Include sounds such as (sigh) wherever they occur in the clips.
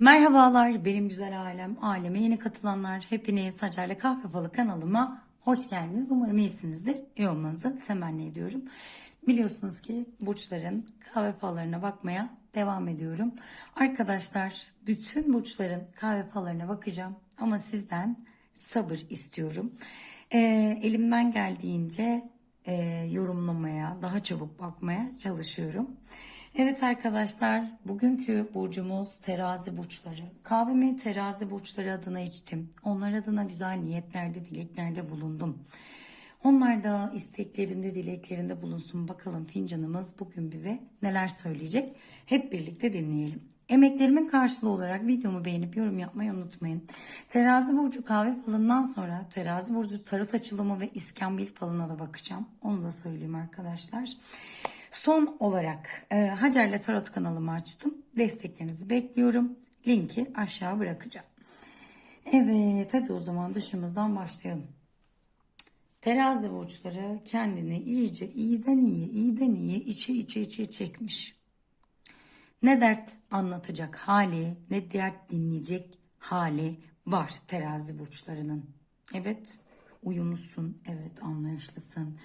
Merhabalar benim güzel ailem, aileme yeni katılanlar, hepiniz Hacer'le Kahve Falı kanalıma hoş geldiniz. Umarım iyisinizdir, iyi olmanızı temenni ediyorum. Biliyorsunuz ki burçların kahve fallarına bakmaya devam ediyorum. Arkadaşlar bütün burçların kahve fallarına bakacağım ama sizden sabır istiyorum. Ee, elimden geldiğince e, yorumlamaya, daha çabuk bakmaya çalışıyorum. Evet arkadaşlar, bugünkü burcumuz terazi burçları. Kahvemi terazi burçları adına içtim. Onlar adına güzel niyetlerde, dileklerde bulundum. Onlar da isteklerinde, dileklerinde bulunsun. Bakalım fincanımız bugün bize neler söyleyecek. Hep birlikte dinleyelim. Emeklerimin karşılığı olarak videomu beğenip yorum yapmayı unutmayın. Terazi burcu kahve falından sonra terazi burcu tarot açılımı ve iskambil falına da bakacağım. Onu da söyleyeyim arkadaşlar. Son olarak e, Hacer'le Tarot kanalımı açtım. Desteklerinizi bekliyorum. Linki aşağı bırakacağım. Evet hadi o zaman dışımızdan başlayalım. Terazi burçları kendini iyice iyiden iyi, iyiden iyi içe içe içe çekmiş. Ne dert anlatacak hali, ne dert dinleyecek hali var terazi burçlarının. Evet, uyumlusun, evet anlayışlısın.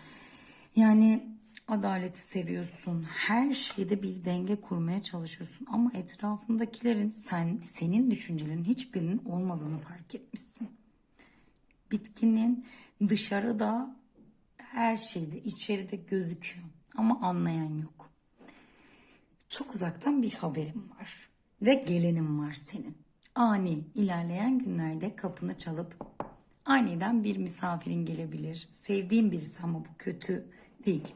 Yani adaleti seviyorsun. Her şeyde bir denge kurmaya çalışıyorsun ama etrafındakilerin sen senin düşüncelerin hiçbirinin olmadığını fark etmişsin. Bitkinin dışarıda her şeyde içeride gözüküyor ama anlayan yok. Çok uzaktan bir haberim var ve gelenim var senin. Ani ilerleyen günlerde kapını çalıp aniden bir misafirin gelebilir. Sevdiğin birisi ama bu kötü değil.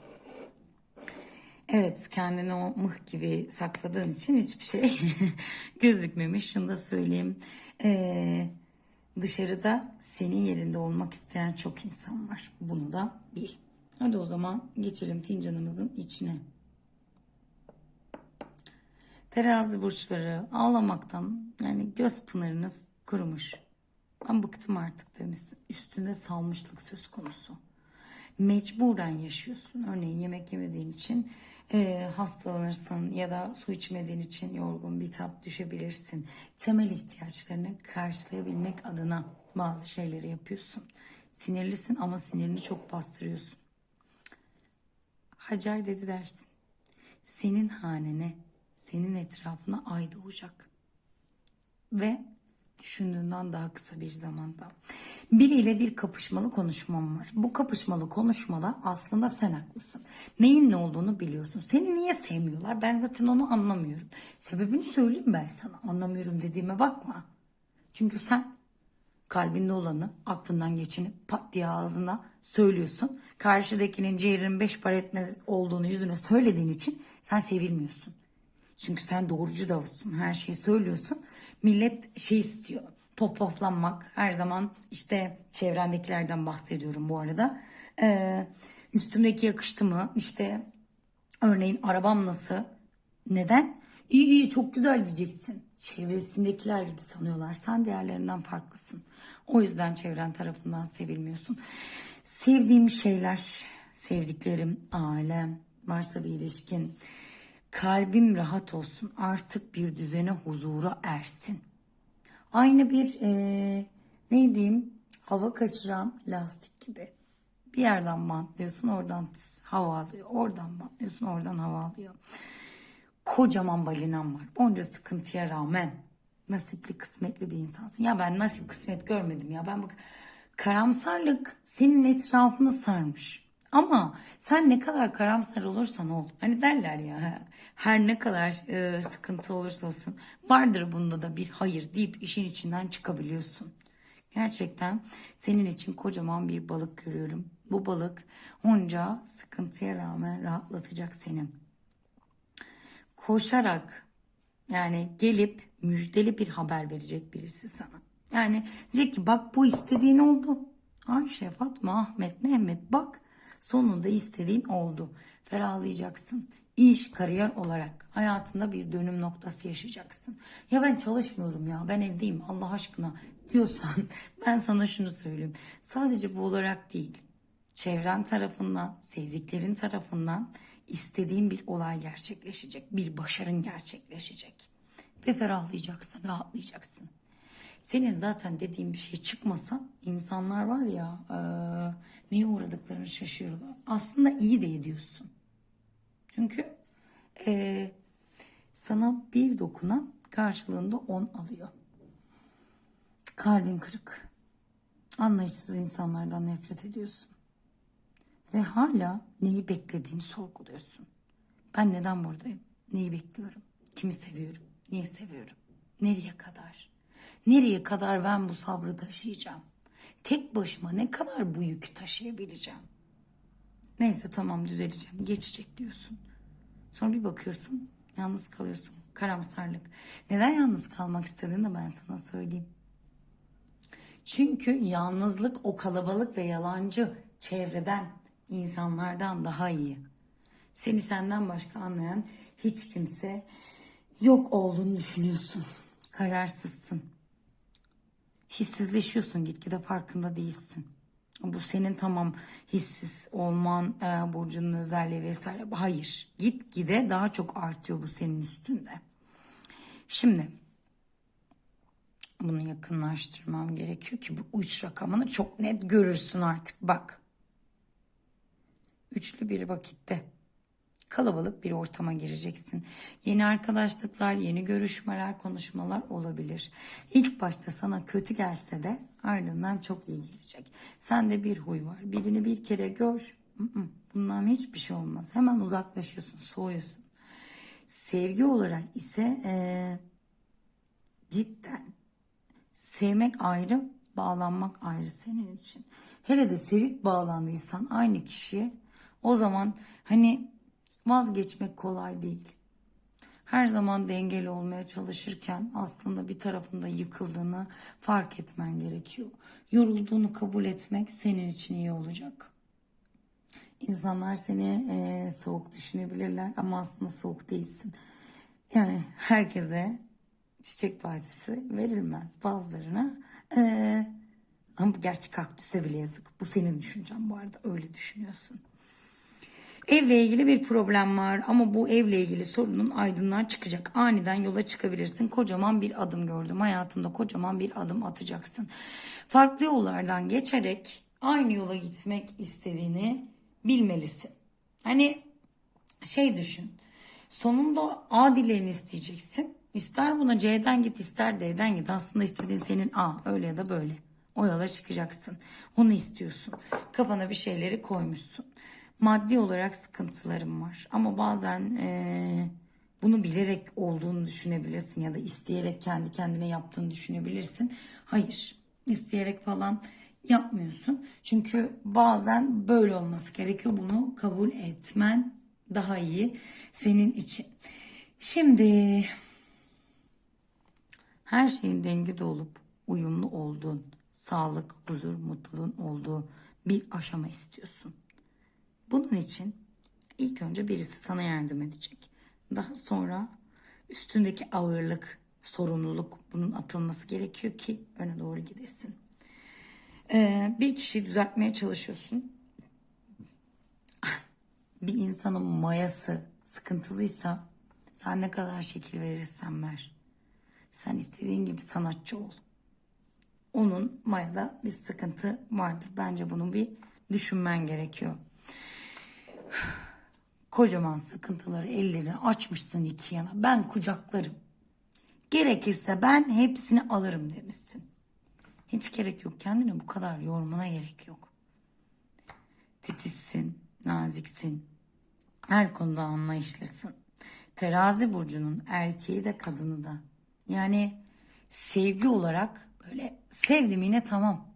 Evet kendini o mıh gibi sakladığın için hiçbir şey (laughs) gözükmemiş. Şunu da söyleyeyim. Ee, dışarıda senin yerinde olmak isteyen çok insan var. Bunu da bil. Hadi o zaman geçelim fincanımızın içine. Terazi burçları ağlamaktan yani göz pınarınız kurumuş. Ben bıktım artık demişsin. Üstünde salmışlık söz konusu. Mecburen yaşıyorsun. Örneğin yemek yemediğin için e, hastalanırsın ya da su içmediğin için yorgun bitap düşebilirsin. Temel ihtiyaçlarını karşılayabilmek adına bazı şeyleri yapıyorsun. Sinirlisin ama sinirini çok bastırıyorsun. Hacer dedi dersin. Senin hanene, senin etrafına ay doğacak. Ve düşündüğünden daha kısa bir zamanda. Biriyle bir kapışmalı konuşmam var. Bu kapışmalı konuşmada aslında sen haklısın. Neyin ne olduğunu biliyorsun. Seni niye sevmiyorlar? Ben zaten onu anlamıyorum. Sebebini söyleyeyim ben sana. Anlamıyorum dediğime bakma. Çünkü sen kalbinde olanı aklından geçeni pat diye ağzına söylüyorsun. Karşıdakinin ciğerinin beş para etmez olduğunu yüzüne söylediğin için sen sevilmiyorsun. Çünkü sen doğrucu davulsun. Her şeyi söylüyorsun. Millet şey istiyor. Popoflanmak. Her zaman işte çevrendekilerden bahsediyorum bu arada. Ee, üstümdeki yakıştı mı? İşte örneğin arabam nasıl? Neden? İyi iyi çok güzel diyeceksin. Çevresindekiler gibi sanıyorlar. Sen diğerlerinden farklısın. O yüzden çevren tarafından sevilmiyorsun. Sevdiğim şeyler, sevdiklerim, ailem, varsa bir ilişkin, kalbim rahat olsun. Artık bir düzene, huzura ersin. Aynı bir eee ne diyeyim hava kaçıran lastik gibi. Bir yerden bantlıyorsun oradan hava alıyor. Oradan bantlıyorsun oradan hava alıyor. Kocaman balinam var. Onca sıkıntıya rağmen nasipli kısmetli bir insansın. Ya ben nasip kısmet görmedim ya. Ben bak karamsarlık senin etrafını sarmış. Ama sen ne kadar karamsar olursan ol. Hani derler ya her ne kadar e, sıkıntı olursa olsun vardır bunda da bir hayır deyip işin içinden çıkabiliyorsun. Gerçekten senin için kocaman bir balık görüyorum. Bu balık onca sıkıntıya rağmen rahatlatacak seni. Koşarak yani gelip müjdeli bir haber verecek birisi sana. Yani diyecek ki bak bu istediğin oldu. Ayşe, Fatma, Ahmet, Mehmet bak sonunda istediğin oldu. Ferahlayacaksın. İş, kariyer olarak hayatında bir dönüm noktası yaşayacaksın. Ya ben çalışmıyorum ya ben evdeyim Allah aşkına diyorsan (laughs) ben sana şunu söyleyeyim. Sadece bu olarak değil. Çevren tarafından, sevdiklerin tarafından istediğin bir olay gerçekleşecek. Bir başarın gerçekleşecek. Ve ferahlayacaksın, rahatlayacaksın. Senin zaten dediğin bir şey çıkmasa insanlar var ya eee, neye uğradıklarını şaşırıyorlar. Aslında iyi de ediyorsun. Çünkü eee, sana bir dokunan karşılığında on alıyor. Kalbin kırık. Anlayışsız insanlardan nefret ediyorsun. Ve hala neyi beklediğini sorguluyorsun. Ben neden buradayım? Neyi bekliyorum? Kimi seviyorum? Niye seviyorum? Nereye kadar? Nereye kadar ben bu sabrı taşıyacağım? Tek başıma ne kadar bu yükü taşıyabileceğim? Neyse tamam düzeleceğim. Geçecek diyorsun. Sonra bir bakıyorsun yalnız kalıyorsun. Karamsarlık. Neden yalnız kalmak istediğini de ben sana söyleyeyim. Çünkü yalnızlık o kalabalık ve yalancı çevreden, insanlardan daha iyi. Seni senden başka anlayan hiç kimse yok olduğunu düşünüyorsun. Kararsızsın. Hissizleşiyorsun gitgide farkında değilsin. Bu senin tamam hissiz olman, e, burcunun özelliği vesaire. Hayır. Gitgide daha çok artıyor bu senin üstünde. Şimdi bunu yakınlaştırmam gerekiyor ki bu uç rakamını çok net görürsün artık. Bak. Üçlü bir vakitte kalabalık bir ortama gireceksin. Yeni arkadaşlıklar, yeni görüşmeler, konuşmalar olabilir. İlk başta sana kötü gelse de ardından çok iyi gelecek. Sende bir huy var. Birini bir kere gör. Bundan hiçbir şey olmaz. Hemen uzaklaşıyorsun, soğuyorsun. Sevgi olarak ise eee cidden sevmek ayrı, bağlanmak ayrı senin için. Hele de sevip bağlandıysan aynı kişiye o zaman hani vazgeçmek kolay değil. Her zaman dengeli olmaya çalışırken aslında bir tarafında yıkıldığını fark etmen gerekiyor. Yorulduğunu kabul etmek senin için iyi olacak. İnsanlar seni eee, soğuk düşünebilirler ama aslında soğuk değilsin. Yani herkese çiçek bahçesi verilmez. Bazılarına eee ama gerçi kaktüse bile yazık. Bu senin düşüncen bu arada öyle düşünüyorsun. Evle ilgili bir problem var ama bu evle ilgili sorunun aydınlığa çıkacak. Aniden yola çıkabilirsin. Kocaman bir adım gördüm. Hayatında kocaman bir adım atacaksın. Farklı yollardan geçerek aynı yola gitmek istediğini bilmelisin. Hani şey düşün. Sonunda A dileğini isteyeceksin. İster buna C'den git ister D'den git. Aslında istediğin senin A öyle ya da böyle. O yola çıkacaksın. Onu istiyorsun. Kafana bir şeyleri koymuşsun. Maddi olarak sıkıntılarım var. Ama bazen eee, bunu bilerek olduğunu düşünebilirsin ya da isteyerek kendi kendine yaptığını düşünebilirsin. Hayır. isteyerek falan yapmıyorsun. Çünkü bazen böyle olması gerekiyor. Bunu kabul etmen daha iyi senin için. Şimdi her şeyin dengede olup uyumlu olduğun, sağlık, huzur, mutluluğun olduğu bir aşama istiyorsun. Bunun için ilk önce birisi sana yardım edecek. Daha sonra üstündeki ağırlık, sorumluluk bunun atılması gerekiyor ki öne doğru gidesin. Ee, bir kişiyi düzeltmeye çalışıyorsun. (laughs) Bir insanın mayası sıkıntılıysa sen ne kadar şekil verirsen ver. Sen istediğin gibi sanatçı ol. Onun mayada bir sıkıntı vardır. Bence bunu bir düşünmen gerekiyor. Kocaman sıkıntıları ellerini açmışsın iki yana. Ben kucaklarım. Gerekirse ben hepsini alırım demişsin. Hiç gerek yok. Kendini bu kadar yormana gerek yok. Titizsin, naziksin. Her konuda anlayışlısın. Terazi burcunun erkeği de kadını da. Yani sevgi olarak böyle sevdim yine tamam.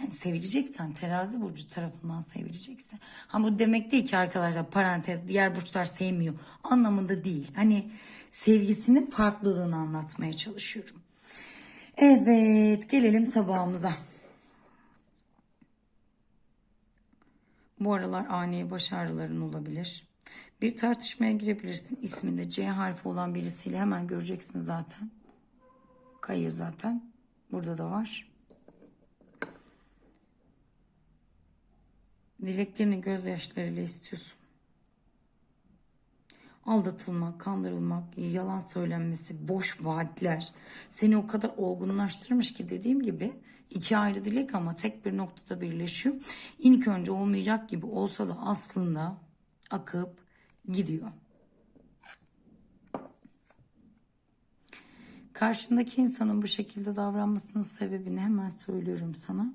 Yani sevileceksen terazi burcu tarafından sevileceksin. Ha bu demek değil ki arkadaşlar parantez diğer burçlar sevmiyor anlamında değil. Hani sevgisinin farklılığını anlatmaya çalışıyorum. Evet gelelim tabağımıza. Bu aralar ani baş ağrıların olabilir. Bir tartışmaya girebilirsin. İsminde C harfi olan birisiyle hemen göreceksin zaten. Kayıyor zaten. Burada da var. Dileklerini gözyaşlarıyla istiyorsun. aldatılmak, kandırılmak, yalan söylenmesi, boş vaatler seni o kadar olgunlaştırmış ki dediğim gibi iki ayrı dilek ama tek bir noktada birleşiyor. İlk önce olmayacak gibi olsa da aslında akıp gidiyor. Karşındaki insanın bu şekilde davranmasının sebebini hemen söylüyorum sana.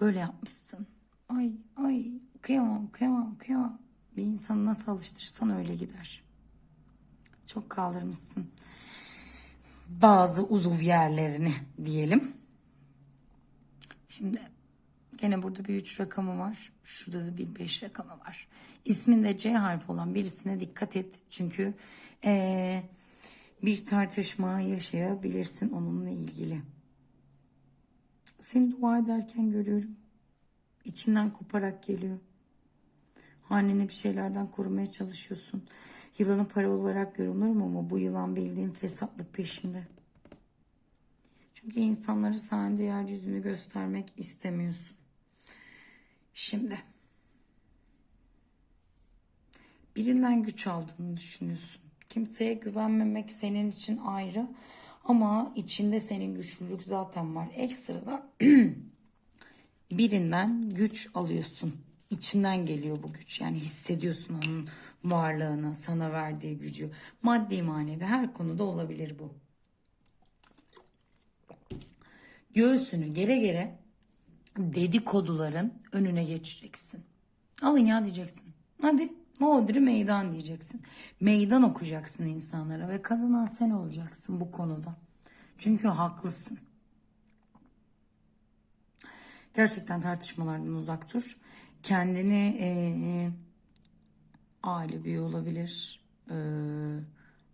Böyle yapmışsın. Ay ay kıyamam kıyamam kıyamam. Bir insanı nasıl alıştırsan öyle gider. Çok kaldırmışsın. Bazı uzuv yerlerini diyelim. Şimdi gene burada bir 3 rakamı var. Şurada da bir 5 rakamı var. İsminde C harfi olan birisine dikkat et. Çünkü eee, bir tartışma yaşayabilirsin onunla ilgili. Seni dua ederken görüyorum. İçinden koparak geliyor. Anneni bir şeylerden korumaya çalışıyorsun. Yılanı para olarak yorumlarım ama bu yılan bildiğin fesatlık peşinde. Çünkü insanlara sen diğer yüzünü göstermek istemiyorsun. Şimdi birinden güç aldığını düşünüyorsun. Kimseye güvenmemek senin için ayrı ama içinde senin güçlülük zaten var. Ekstra (clears throat) birinden güç alıyorsun. İçinden geliyor bu güç. Yani hissediyorsun onun varlığını, sana verdiği gücü. Maddi manevi her konuda olabilir bu. Göğsünü gere gere dedikoduların önüne geçeceksin. Alın ya diyeceksin. Hadi ne odri meydan diyeceksin. Meydan okuyacaksın insanlara ve kazanan sen olacaksın bu konuda. Çünkü haklısın. Gerçekten tartışmalardan uzak dur. Kendini eee aile büyüğü olabilir. eee,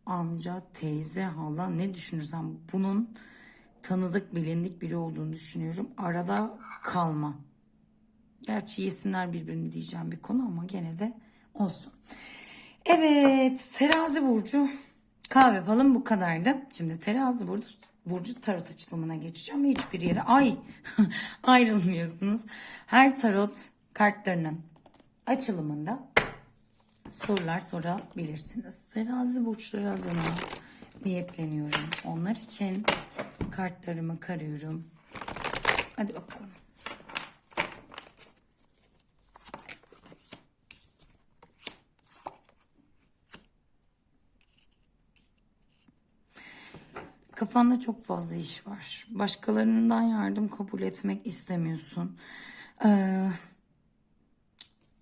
amca, teyze, hala ne düşünürsen bunun tanıdık bilindik biri olduğunu düşünüyorum. Arada kalma. Gerçi yesinler birbirini diyeceğim bir konu ama gene de olsun. Evet terazi burcu kahve falan bu kadardı. Şimdi terazi burcu, burcu tarot açılımına geçeceğim. Hiçbir yere ay (laughs) ayrılmıyorsunuz. Her tarot kartlarının açılımında sorular sorabilirsiniz. Terazi burçları adına niyetleniyorum. Onlar için kartlarımı karıyorum. Hadi bakalım. Kafanda çok fazla iş var. Başkalarından yardım kabul etmek istemiyorsun. Ee,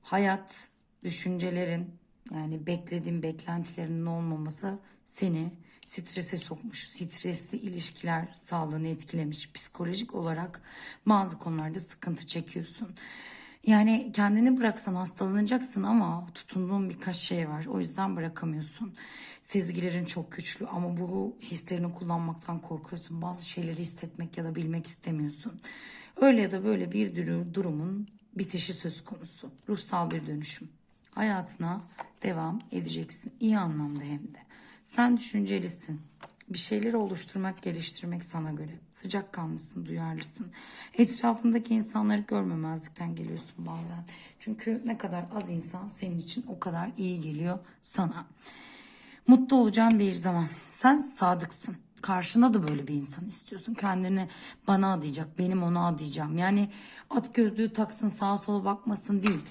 hayat, düşüncelerin yani beklediğin beklentilerinin olmaması seni strese sokmuş. Stresli ilişkiler sağlığını etkilemiş. Psikolojik olarak bazı konularda sıkıntı çekiyorsun. Yani kendini bıraksan hastalanacaksın ama tutunduğun birkaç şey var. O yüzden bırakamıyorsun. Sezgilerin çok güçlü ama bu hislerini kullanmaktan korkuyorsun. Bazı şeyleri hissetmek ya da bilmek istemiyorsun. Öyle ya da böyle bir duru- durumun bitişi söz konusu. Ruhsal bir dönüşüm. Hayatına devam edeceksin. İyi anlamda hem de. Sen düşüncelisin. Bir şeyleri oluşturmak, geliştirmek sana göre. Sıcakkanlısın, duyarlısın. Etrafındaki insanları görmemezlikten geliyorsun bazen. Çünkü ne kadar az insan senin için o kadar iyi geliyor sana. Mutlu olacağın bir zaman. Sen sadıksın. Karşına da böyle bir insan istiyorsun. Kendini bana adayacak, benim ona adayacağım. Yani at gözlüğü taksın, sağa sola bakmasın değil.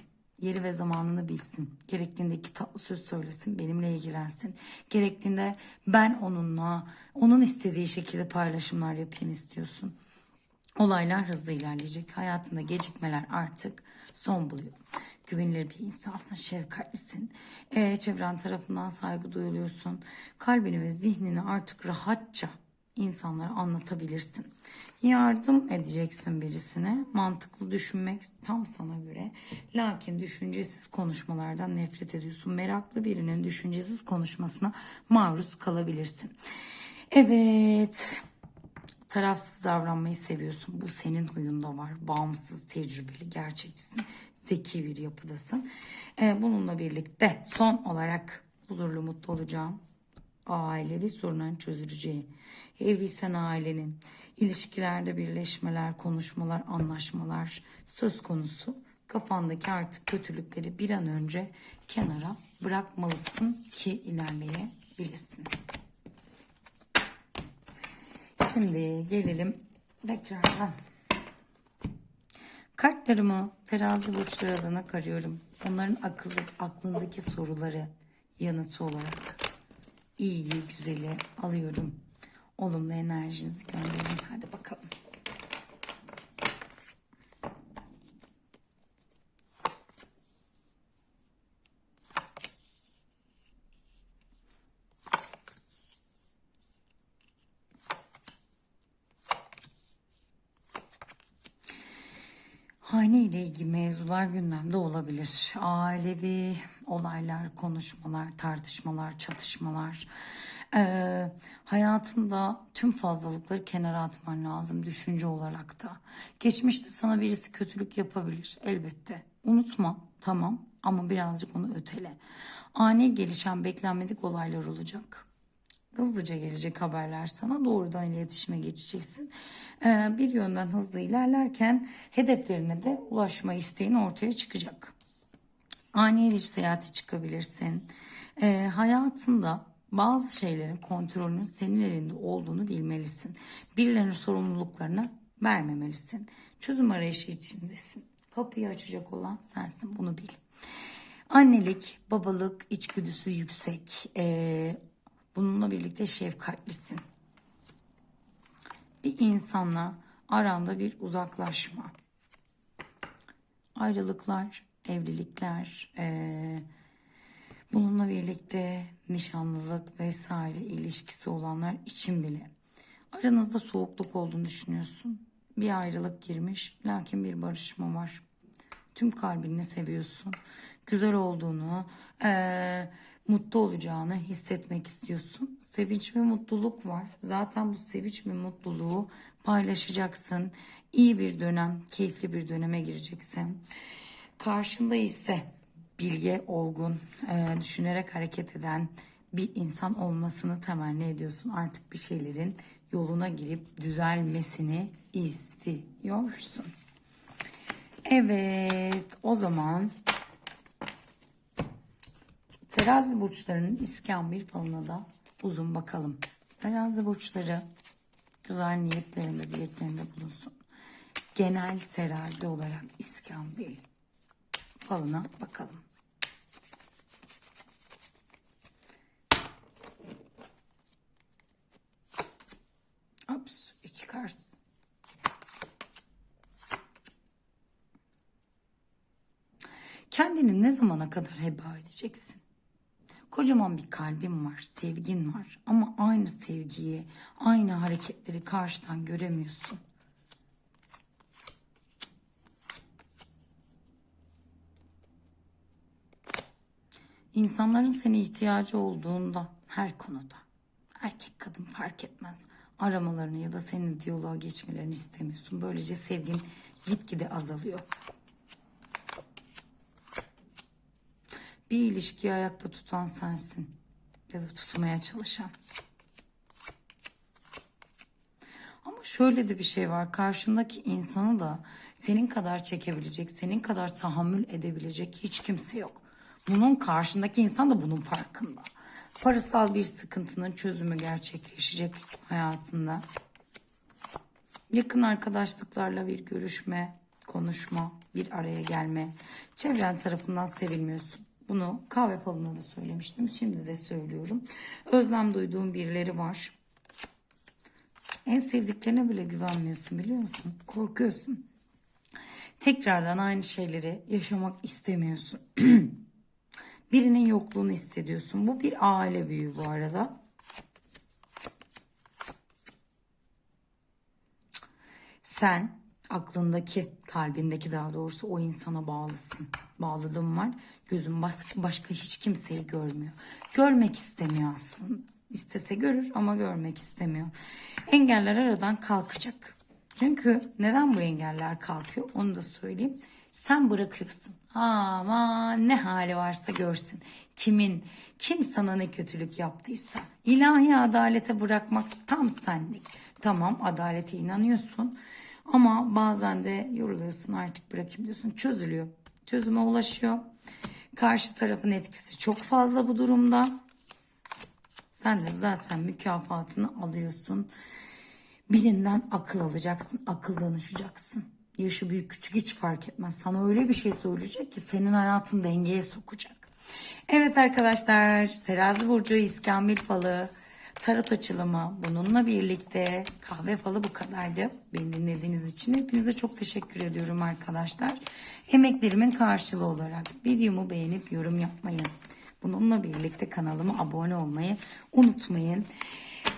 Yeri ve zamanını bilsin. Gerektiğinde iki tatlı söz söylesin, benimle ilgilensin. Gerektiğinde ben onunla, onun istediği şekilde paylaşımlar yapayım istiyorsun. Olaylar hızlı ilerleyecek. Hayatında gecikmeler artık son buluyor. Güvenilir bir insansın, şefkatlisin. Ee, çevren tarafından saygı duyuluyorsun. Kalbini ve zihnini artık rahatça insanlara anlatabilirsin. Yardım edeceksin birisine. Mantıklı düşünmek tam sana göre. Lakin düşüncesiz konuşmalardan nefret ediyorsun. Meraklı birinin düşüncesiz konuşmasına maruz kalabilirsin. Evet tarafsız davranmayı seviyorsun. Bu senin huyunda var. Bağımsız, tecrübeli, gerçekçisin. Zeki bir yapıdasın. Ee, bununla birlikte son olarak huzurlu, mutlu olacağım. Ailevi sorunların çözüleceği. Evliysen ailenin, ilişkilerde birleşmeler, konuşmalar, anlaşmalar söz konusu Kafandaki artık kötülükleri bir an önce kenara bırakmalısın ki ilerleyebilirsin. Şimdi gelelim tekrardan. Kartlarımı terazi burçları adına karıyorum. Onların akıllı, aklındaki soruları yanıtı olarak iyiyi güzeli alıyorum. Olumlu enerjinizi gönderin. Hadi bakalım. Hane ile ilgili mevzular gündemde olabilir. Ailevi olaylar, konuşmalar, tartışmalar, çatışmalar. Ee, hayatında tüm fazlalıkları kenara atman lazım düşünce olarak da. Geçmişte sana birisi kötülük yapabilir elbette. Unutma tamam ama birazcık onu ötele. Ani gelişen beklenmedik olaylar olacak. Hızlıca gelecek haberler sana doğrudan iletişime geçeceksin. Ee, bir yönden hızlı ilerlerken hedeflerine de ulaşma isteğin ortaya çıkacak. Ani bir seyahate çıkabilirsin. Ee, hayatında bazı şeylerin kontrolünün senin elinde olduğunu bilmelisin. Birilerinin sorumluluklarını vermemelisin. Çözüm arayışı içindesin. Kapıyı açacak olan sensin bunu bil. Annelik, babalık içgüdüsü yüksek. Ee, bununla birlikte şefkatlisin. Bir insanla aranda bir uzaklaşma. Ayrılıklar, evlilikler, ee, bununla birlikte nişanlılık vesaire ilişkisi olanlar için bile. Aranızda soğukluk olduğunu düşünüyorsun. Bir ayrılık girmiş lakin bir barışma var tüm kalbinle seviyorsun. Güzel olduğunu, eee, mutlu olacağını hissetmek istiyorsun. Sevinç ve mutluluk var. Zaten bu sevinç ve mutluluğu paylaşacaksın. İyi bir dönem, keyifli bir döneme gireceksin. Karşında ise bilge, olgun, eee, düşünerek hareket eden bir insan olmasını temenni ediyorsun. Artık bir şeylerin yoluna girip düzelmesini istiyorsun. Evet, o zaman terazi burçlarının iskambil falına da uzun bakalım. Terazi burçları güzel niyetlerinde, dileklerinde bulunsun. Genel terazi olarak iskambil falına bakalım. Ops, iki kart. Kendini ne zamana kadar heba edeceksin? Kocaman bir kalbin var, sevgin var ama aynı sevgiyi, aynı hareketleri karşıdan göremiyorsun. İnsanların seni ihtiyacı olduğunda her konuda erkek kadın fark etmez aramalarını ya da senin diyaloğa geçmelerini istemiyorsun. Böylece sevgin gitgide azalıyor. Bir ilişkiyi ayakta tutan sensin. Ya da tutmaya çalışan. Ama şöyle de bir şey var. Karşındaki insanı da senin kadar çekebilecek, senin kadar tahammül edebilecek hiç kimse yok. Bunun karşındaki insan da bunun farkında. Parasal bir sıkıntının çözümü gerçekleşecek hayatında. Yakın arkadaşlıklarla bir görüşme, konuşma, bir araya gelme. Çevren tarafından sevilmiyorsun. Bunu kahve falına da söylemiştim. Şimdi de söylüyorum. Özlem duyduğum birileri var. En sevdiklerine bile güvenmiyorsun biliyor musun? Korkuyorsun. Tekrardan aynı şeyleri yaşamak istemiyorsun. (clears throat) Birinin yokluğunu hissediyorsun. Bu bir aile büyüğü bu arada. Sen aklındaki, kalbindeki daha doğrusu o insana bağlısın. Bağlılığın var. Gözün başka hiç kimseyi görmüyor. Görmek istemiyor aslında. İstese görür ama görmek istemiyor. Engeller aradan kalkacak. Çünkü neden bu engeller kalkıyor onu da söyleyeyim. Sen bırakıyorsun. Ama ne hali varsa görsün. Kimin, kim sana ne kötülük yaptıysa. ilahi adalete bırakmak tam senlik. Tamam adalete inanıyorsun. Ama bazen de yoruluyorsun artık bırakayım diyorsun. Çözülüyor. çözüme ulaşıyor. Karşı tarafın etkisi çok fazla bu durumda. Sen de zaten mükafatını alıyorsun. Birinden akıl alacaksın, akıl danışacaksın. Yaşı büyük küçük hiç fark etmez. Sana öyle bir şey söyleyecek ki senin hayatın dengeye sokacak. Evet arkadaşlar, terazi burcu iskambil falı, tarot açılımı bununla birlikte kahve falı bu kadardı. Beni dinlediğiniz için hepinize çok teşekkür ediyorum arkadaşlar. Emeklerimin karşılığı olarak videomu beğenip yorum yapmayı, bununla birlikte kanalıma abone olmayı unutmayın.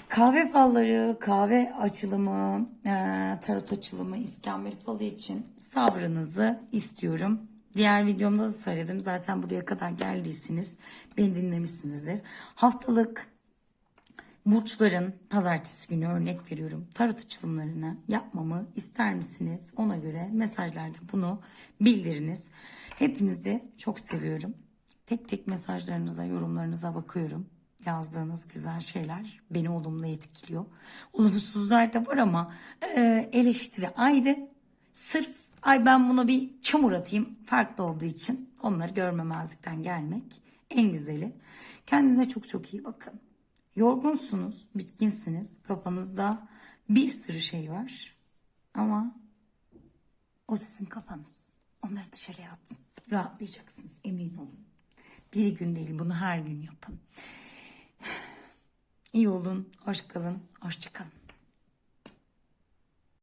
Kahve falları, kahve açılımı, e, tarot açılımı, iskambil falı için sabrınızı istiyorum. Diğer videomda da söyledim. Zaten buraya kadar geldiyseniz beni dinlemişsinizdir. Haftalık burçların pazartesi günü örnek veriyorum. Tarot açılımlarını yapmamı ister misiniz? Ona göre mesajlarda bunu bildiriniz. Hepinizi çok seviyorum. Tek tek mesajlarınıza, yorumlarınıza bakıyorum. Yazdığınız güzel şeyler beni olumlu etkiliyor. Olumsuzlar da var ama e, eleştiri ayrı. Sırf ay ben buna bir çamur atayım farklı olduğu için onları görmemezlikten gelmek en güzeli. Kendinize çok çok iyi bakın. Yorgunsunuz, bitkinsiniz. Kafanızda bir sürü şey var. Ama o sizin kafanız. Onları dışarıya atın. Rahatlayacaksınız emin olun. Bir gün değil bunu her gün yapın. İyi olun, hoş kalın, hoşça kalın.